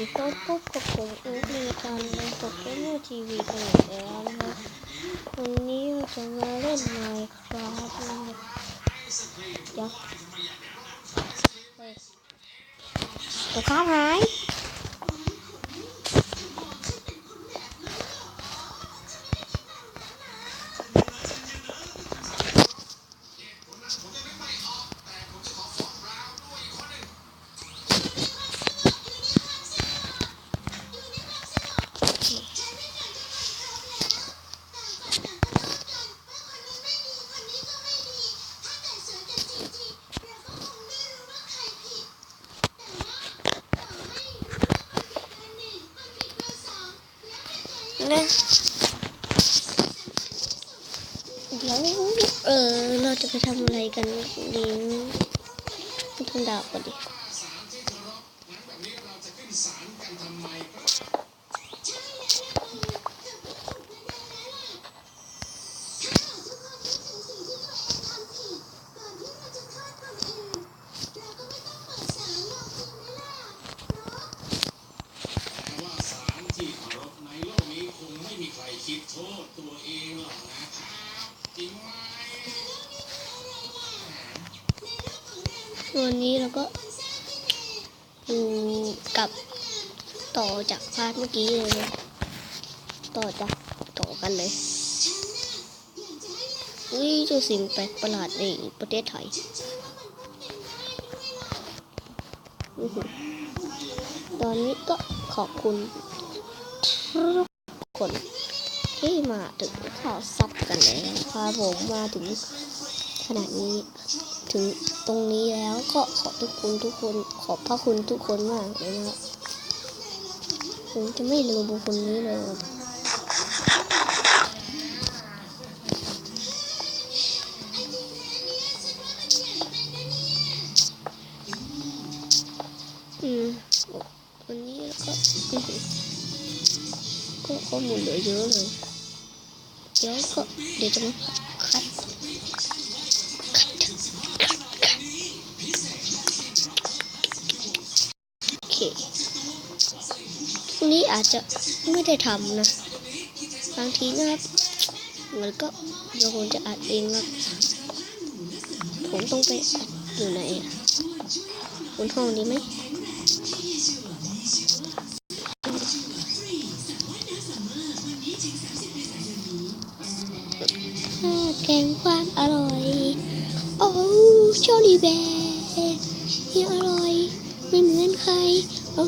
ดีครับพบกับผมอุ๊บในการเล่นโปเกมอนทีวีกันอีกแล้วนะครับวันนี้เราจะมาเล่นไมค์ครับนะครับยักษ์เฮ้ยตัวข้าวหาย นะเดี๋ยว เออ เราจะไปทำอะไรกันดีทำดาวก่อนดิ วันนี้เราก็อยู่กับต่อจากพาร์ทเมื่อกี้เลยต่อจากต่อกันเลยอุ้ยเจอสิ่งแปลกประหลาดในประเทศไทยอือหือตอนนี้ก็ขอบคุณทุกคนที่มาถึงข่าวซับกันแล้วพาผมมาถึง ขนาดนี้ ถึงตรงนี้แล้วก็ขอบทุกคุณทุกคน ขอบพระคุณทุกคนมากเลยนะผมจะไม่ลืมบุคคลนี้เลยอืมวันนี้ก็ก็ข้อมูลเหลือเยอะเลยเดี๋ยวก็เดี๋ยวจะมา เคนี้อาจจะไม่ได้ทำนะ บางทีนะครับมันก็เดี๋ยวผมจะอัดเองครับผมต้องไปอัดอยู่ไหนบนห้องนี้ไหมแกงความอร่อย โอ้ชอรี่แบร์ที่อร่อย ไม่เหมือนใครโอ้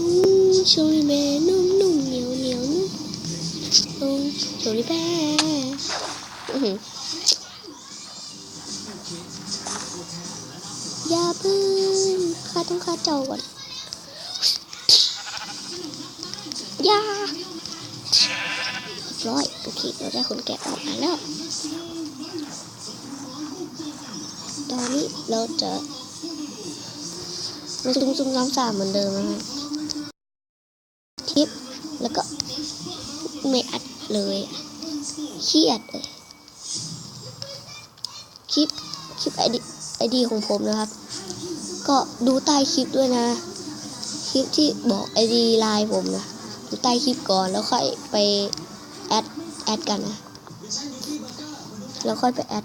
โชลิแบร์นุ่มนุ่มเหนียวเหนียวนุ่มโอ้โชลิแบร์อื้อหือย่าเพึ่งข้าต้องฆ่าเจ้าก่อนอย่าร้อยโอเคเราได้คนแกะออกมาแล้วตอนนี้เราจะ เราซุ่มซุ่มซ้ำสามเหมือนเดิมนะฮะทิปแล้วก็ไม่อัดเลยเครียดเลยคลิปคลิปไอดีไอดีของผมนะครับ ก็ดูใต้คลิปด้วยนะ คลิปที่บอกไอดีไลน์ผมนะดูใต้คลิปก่อนแล้วค่อยไปแอดแอดกันนะแล้วค่อยไปแอด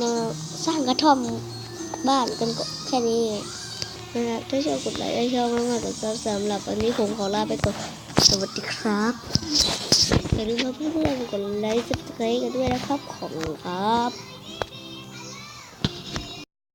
มาสร้างกระท่อมบ้านกันก็แค่นี้นะฮะถ้าชอบกดไลค์ถ้าชอบมากๆกดซับสำหรับวันนี้ผมขอลาไปก่อนสวัสดีครับอย่าลืมมาเพื่อนๆกดไลค์ซับสไครต์กันด้วยนะครับ ขอบคุณครับ